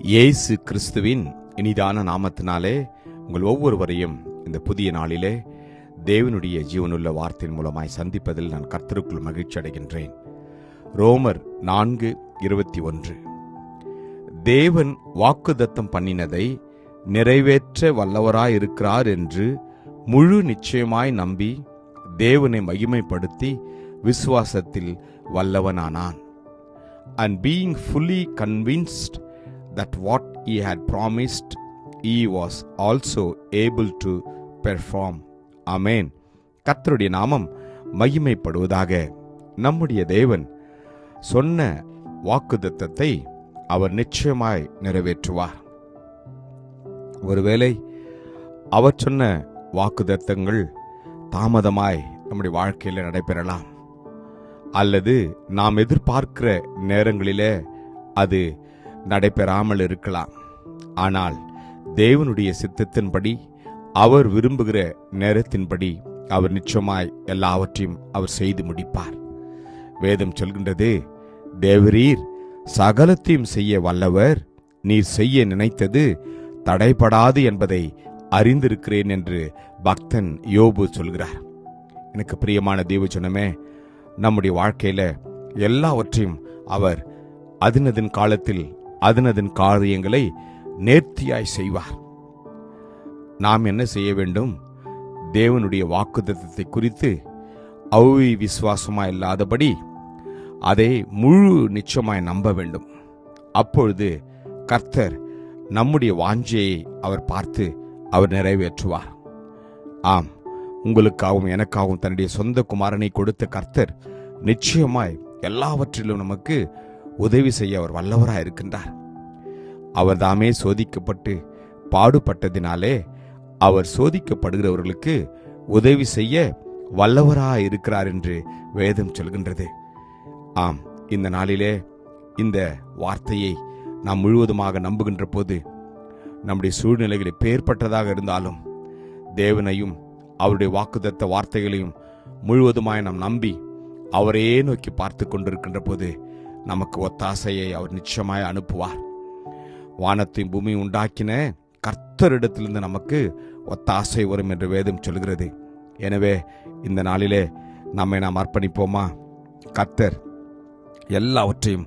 இயேசு கிறிஸ்துவின் இனிதான நாமத்தினாலே உங்கள் ஒவ்வொருவரையும் இந்த புதிய நாளிலே தேவனுடைய ஜீவனுள்ள வார்த்தையின் மூலமாய் சந்திப்பதில் நான் கர்த்தருக்குள் மகிழ்ச்சி அடைகின்றேன். ரோமர் நான்கு இருபத்தி ஒன்று. தேவன் வாக்குதத்தம் பண்ணினதை நிறைவேற்ற வல்லவராயிருக்கிறார் என்று முழு நிச்சயமாய் நம்பி தேவனை மகிமைப்படுத்தி விசுவாசத்தில் வல்லவனானான். And being fully convinced that what he had promised he was also able to perform. Amen. கத்தருடைய நாமம் மகிமைப்படுவதாக நம்முடைய தேவன் சொன்ன வாக்குதத்தத்தை அவர் நிச்சயமாய் நிறைவேற்றுவார். ஒருவேளை அவர் சொன்ன வாக்குதத்தங்கள் தாமதமாய் நம்முடைய வாழ்க்கையில் நடைபெறலாம். அல்லது நாம் எதிர்பார்க்கிற நேரங்களிலே அது நடைபெறாமல் இருக்கலாம். ஆனால் தேவனுடைய சித்தத்தின்படி அவர் விரும்புகிற நேரத்தின்படி அவர் நிச்சயமாய் எல்லாவற்றையும் அவர் செய்து முடிப்பார். வேதம் சொல்கின்றது தேவரீர் சகலத்தையும் செய்ய வல்லவர். நீர் செய்ய நினைத்தது தடைபடாது என்பதை அறிந்திருக்கிறேன் என்று பக்தன் யோபு சொல்கிறார். எனக்கு பிரியமான தேவ சொன்னமே நம்முடைய வாழ்க்கையில எல்லாவற்றையும் அவர் அதினதின் காலத்தில் அதனதன் காரியங்களை நேர்த்தியாய் செய்வார். நாம் என்ன செய்ய வேண்டும்? தேவனுடைய வாக்குத்தத்தை குறித்து அவ்வி விசுவாசமாய் இல்லாதபடி அதை முழு நிச்சயமாய் நம்ப வேண்டும். அப்பொழுது கர்த்தர் நம்முடைய வாஞ்சையை அவர் பார்த்து அவர் நிறைவேற்றுவார். ஆம் உங்களுக்காகவும் எனக்காகவும் தன்னுடைய சொந்த குமாரனை கொடுத்த கர்த்தர் நிச்சயமாய் எல்லாவற்றிலும் நமக்கு உதவி செய்ய அவர் வல்லவராக இருக்கின்றார். அவர் தாமே சோதிக்கப்பட்டு பாடுபட்டதினாலே அவர் சோதிக்கப்படுகிறவர்களுக்கு உதவி செய்ய வல்லவராக இருக்கிறார் என்று வேதம் சொல்கின்றது. ஆம் இந்த நாளிலே இந்த வார்த்தையை நாம் முழுவதுமாக நம்புகின்ற போது நம்முடைய சூழ்நிலைகள் பேர்பட்டதாக இருந்தாலும் தேவனையும் அவருடைய வாக்குதத்த வார்த்தைகளையும் முழுவதுமாய் நாம் நம்பி அவரையே நோக்கி பார்த்து கொண்டிருக்கின்ற போது நமக்கு ஒத்தாசையை அவர் நிச்சயமாய் அனுப்புவார். வானத்தையும் பூமி உண்டாக்கின கர்த்தரிடத்திலிருந்து நமக்கு ஒத்தாசை வரும் என்று வேதம் சொல்கிறது. எனவே இந்த நாளிலே நம்மை நாம் அர்ப்பணிப்போமா? கர்த்தர் எல்லாவற்றையும்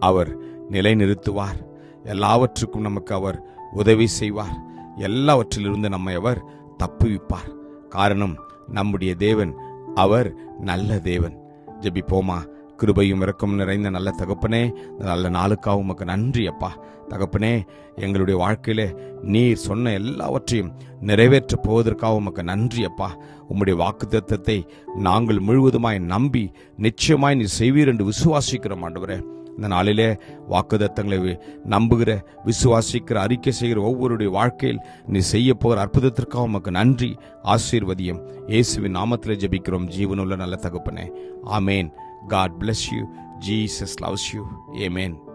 அவர் நிலைநிறுத்துவார். எல்லாவற்றுக்கும் நமக்கு அவர் உதவி செய்வார். எல்லாவற்றிலிருந்து நம்மை அவர் தப்புவிப்பார். காரணம் நம்முடைய தேவன் அவர் நல்ல தேவன். ஜெபிப்போமா? கிருபையும் இறக்கம் நிறைந்த நல்ல தகப்பனே நல்ல நாளுக்காக உமக்கு நன்றி அப்பா. தகப்பனே எங்களுடைய வாழ்க்கையில நீர் சொன்ன எல்லாவற்றையும் நிறைவேற்றப் போவதற்காக உமக்கு நன்றி அப்பா. உம்முடைய வாக்குத்தத்தத்தை நாங்கள் முழுவதுமாய் நம்பி நிச்சயமாய் நீ செய்வீர் என்று விசுவாசிக்கிறோம் ஆண்டவரே. இந்த நாளிலே வாக்குதத்தங்களை நம்புகிற விசுவாசிக்கிற அறிக்கை செய்கிற ஒவ்வொருடைய வாழ்க்கையில் நீ செய்ய போகிற அற்புதத்திற்காக உமக்கு நன்றி ஆசீர்வதியம். இயேசுவின் நாமத்தில் ஜெபிக்கிறோம். ஜீவனுள்ள நல்ல தகப்பனே. ஆமேன். God bless you Jesus loves you amen